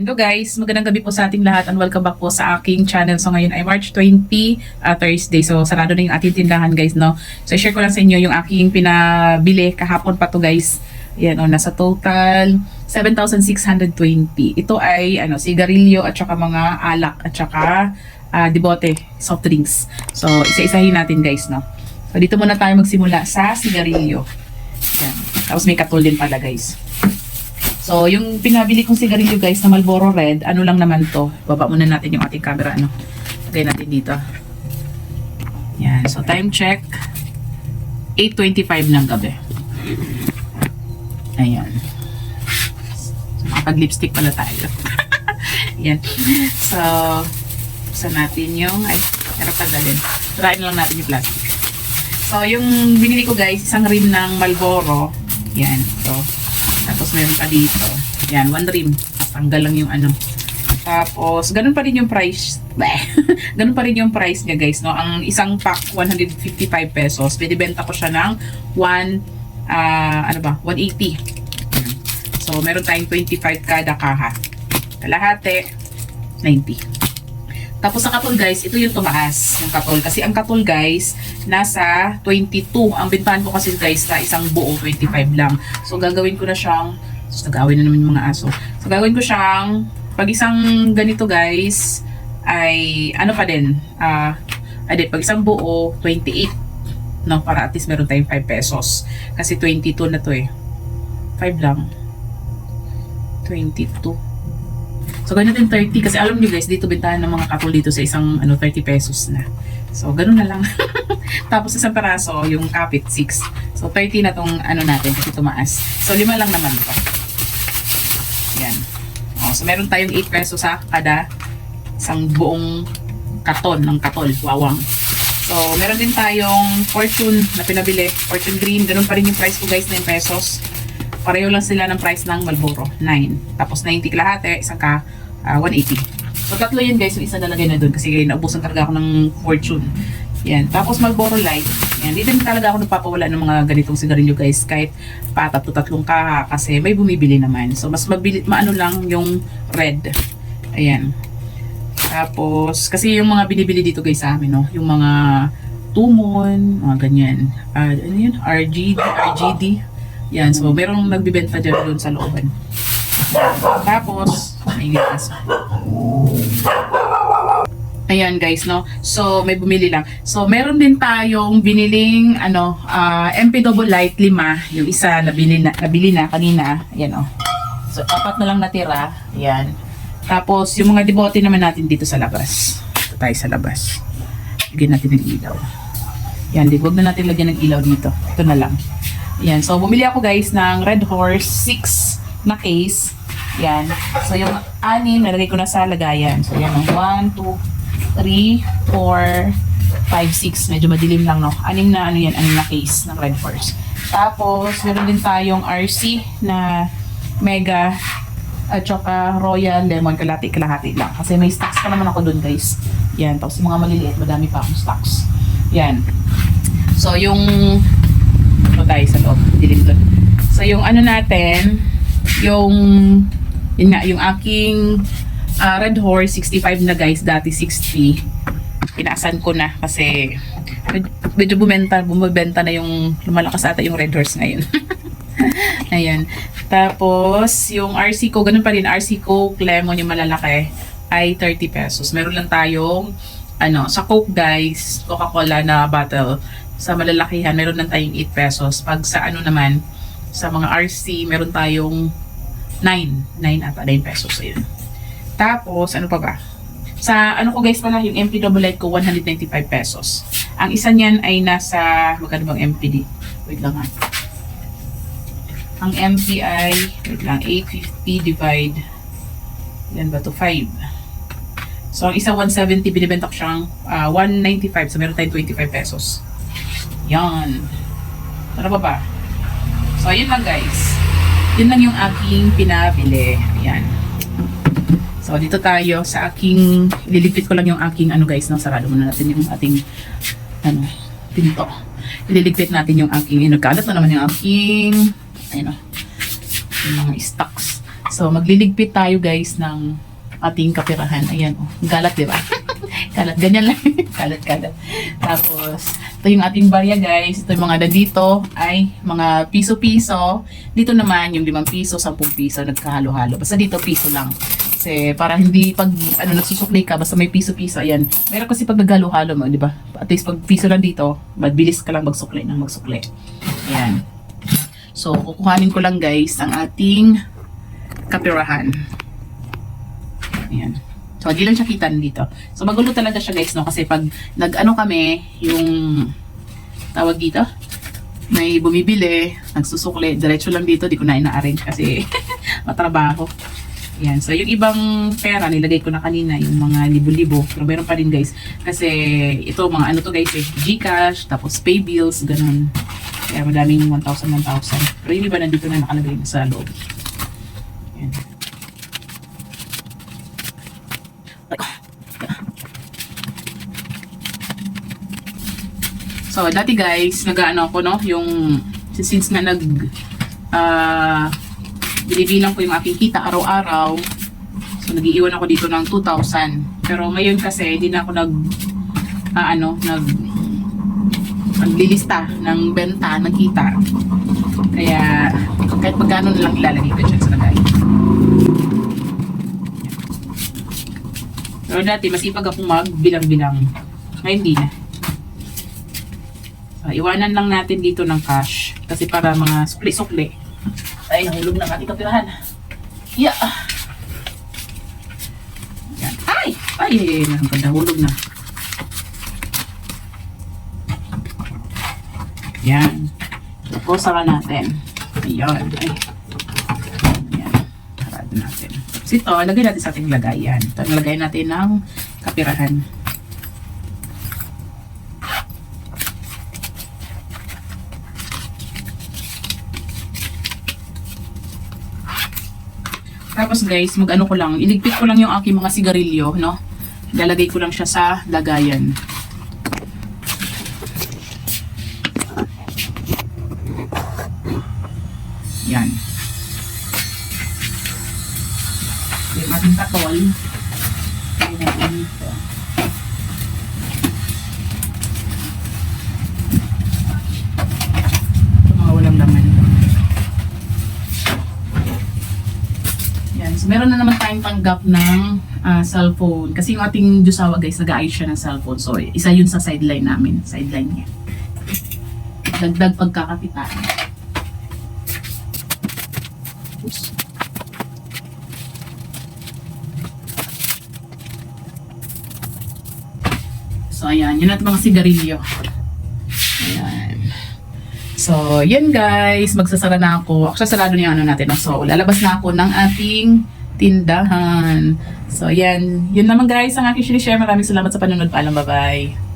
Hello guys, magandang gabi po sa ating lahat and welcome back po sa aking channel. So ngayon ay March 20, uh, Thursday. So sarado na yung ating tindahan guys, no? So share ko lang sa inyo yung aking pinabili kahapon pa to guys. Yan o, nasa total 7,620. Ito ay ano, sigarilyo at saka mga alak at saka uh, dibote, soft drinks. So isa-isahin natin guys, no? So dito muna tayo magsimula sa sigarilyo. Yan. Tapos may katol din pala guys. So, yung pinabili kong sigarilyo guys na Marlboro Red, ano lang naman to. Baba muna natin yung ating camera, ano. Lagay natin dito. Yan. So, time check. 8.25 ng gabi. Ayan. So, makapag-lipstick pala tayo. Yan. So, buksan natin yung, ay, meron pa dalhin. Turain lang natin yung plastic. So, yung binili ko guys, isang rim ng Marlboro. Yan. So, tapos meron pa dito. Yan, one rim. Tanggal lang yung ano. Tapos, ganun pa rin yung price. Ganun pa rin yung price niya guys. No? Ang isang pack, 155 pesos. Binibenta ko siya ng 1, ah, ano ba, 180. Yan. So, meron tayong 25 kada kaha. Kalahati, 90. Tapos sa katol guys, ito yung tumaas, yung katol. Kasi ang katol guys, nasa 22. Ang bintahan ko kasi guys, sa isang buo, 25 lang. So gagawin ko na siyang, so, nagawin na naman yung mga aso. So gagawin ko siyang, pag isang ganito guys, ay ano pa din, ah, uh, pag isang buo, 28. No, para at least meron tayong 5 pesos. Kasi 22 na to eh. 5 lang. 22. So, ganun din 30. Kasi alam nyo guys, dito bintahan ng mga katol dito sa isang ano, 30 pesos na. So, ganun na lang. Tapos isang peraso, yung kapit, 6. So, 30 na tong ano natin kasi tumaas. So, lima lang naman to. Yan. Oh, so, meron tayong 8 pesos sa kada isang buong katon ng katol, wawang. So, meron din tayong fortune na pinabili. Fortune green. Ganun pa rin yung price ko guys, 9 pesos. Pareho lang sila ng price ng Malboro, 9. Tapos 90 kalahati, isang ka, ah, 180. So tatlo yun guys, yung isa nalagay na doon kasi naubusan talaga ako ng fortune. Yan. Tapos Marlboro Light. Yan. Dito din talaga ako nagpapawala ng mga ganitong sigarilyo guys. Kahit pa tatlo-tatlong kaha kasi may bumibili naman. So mas mabili, maano lang yung red. Ayan. Tapos, kasi yung mga binibili dito guys sa amin, no? Yung mga tumon, mga ganyan. Ah, ano yun? RGD, RGD. Yan. So, merong nagbibenta dyan doon sa looban. Tapos, may gas. Ayan guys, no? So, may bumili lang. So, meron din tayong biniling, ano, ah, MP Double Light 5. Yung isa, nabili na, nabili na kanina. Ayan, oh. So, apat na lang natira. Ayan. Tapos, yung mga debote naman natin dito sa labas. Ito tayo sa labas. Lagyan natin ng ilaw. Yan, di na natin lagyan ng ilaw dito. Ito na lang. Yan, so bumili ako guys ng Red Horse 6 na case. Yan. So yung anim, nalagay ko na sa lagayan. So yan, 1, 2, 3, 4, 5, 6. Medyo madilim lang, no? Anim na, ano yan, anim na case ng Red Horse. Tapos, meron din tayong RC na Mega at saka Royal Lemon kalahati-kalahati lang. Kasi may stocks pa naman ako dun, guys. Yan. Tapos mga maliliit, madami pa akong stocks. Yan. So, yung ito tayo sa loob. Dilim doon. So, yung ano natin, yung, yun nga, yung aking ah, Red Horse, 65 na guys, dati 60. Pinaasan ko na kasi med- medyo bumenta, bumibenta na yung lumalakas ata yung Red Horse ngayon. Ayan. Tapos, yung RC ko, ganun pa rin, RC Coke Lemon, yung malalaki, ay 30 pesos. Meron lang tayong, ano, sa Coke guys, Coca-Cola na bottle, sa malalakihan, meron lang tayong 8 pesos. Pag sa ano naman, sa mga RC, meron tayong 9. 9 ata, 9 pesos. Ayun. Tapos, ano pa ba? Sa ano ko guys pala, yung MP double light ko, 195 pesos. Ang isa niyan ay nasa, magkano bang MPD? Wait lang ha. Ang MP ay, wait lang, 850 divide, yan ba to 5. So, ang isa 170, binibenta ko siyang ah, 195. So, meron tayong 25 pesos. Yan. Ano pa ba? So, yun lang guys. Yun lang yung aking pinabili. Ayan. So, dito tayo sa aking, ililigpit ko lang yung aking, ano guys, no, sarado muna natin yung ating, ano, pinto. Ililigpit natin yung aking, nagkalat na naman yung aking, ayun o, yung mga stocks. So, magliligpit tayo guys ng ating kapirahan. Ayan, oh. Galat, di ba? kalat, ganyan lang. kalat, kalat. Tapos, ito yung ating barya guys. Ito yung mga nandito ay mga piso-piso. Dito naman yung 5 piso, 10 piso, nagkahalo-halo. Basta dito piso lang. Kasi para hindi pag ano nagsusukli ka basta may piso-piso ayan. Meron kasi pag naghalo-halo mo, di ba? At least pag piso lang dito, mabilis ka lang magsukli ng magsukli. Ayan. So, kukuhanin ko lang guys ang ating kapirahan. Ayan. So, hindi lang siya kita dito. So, magulo talaga siya guys, no? Kasi pag nag-ano kami, yung tawag dito, may bumibili, nagsusukli, diretso lang dito, di ko na ina-arrange kasi matrabaho. Yan. So, yung ibang pera, nilagay ko na kanina, yung mga libo-libo. Pero meron pa rin guys. Kasi ito, mga ano to guys eh, Gcash, tapos pay bills, ganun. Kaya madaming 1,000, 1,000. Pero yung iba nandito na nakalagay na sa loob. Yan. So, dati guys, nag-ano ako, no? Yung, since nga nag, ah, binibilang ko yung aking kita araw-araw. So, nagiiwan ako dito ng 2,000. Pero ngayon kasi, hindi na ako nag, ah, ano, nag, naglilista ng benta, ng kita. Kaya, kahit magkano na lang ilalagay ko dyan sa lagay. Pero dati, masipag ako magbilang-bilang. Ngayon, hindi na. So, iwanan lang natin dito ng cash. Kasi para mga sukli-sukli. Ay, nahulog na ang ating kapirahan. Yeah. Ay! Ay, ang ganda. Hulog na. Yan. Tapos, saka natin. Ayan. Ay. Yan. Sarado natin. Tapos ito, lagay natin sa ating lagayan. Ito, nalagay natin ng kapirahan. Tapos guys, mag-ano ko lang, iligpit ko lang yung aking mga sigarilyo, no? Lalagay ko lang siya sa lagayan. Yan. Yung ating katol. Lagay natin dito. Ito mga walang laman. Yan. So, meron na tanggap ng ah, cellphone. Kasi yung ating Diyosawa guys, nag-aayos siya ng cellphone. So, isa yun sa sideline namin. Sideline niya. Dagdag pagkakakitaan. Oops. So, ayan. Yun at mga sigarilyo. Ayan. So, yun guys. Magsasara na ako. Actually, sarado na yung ano natin. So, lalabas na ako ng ating tindahan. So, yan. Yun naman guys ang aking share. Maraming salamat sa panonood. Paalam. Bye-bye.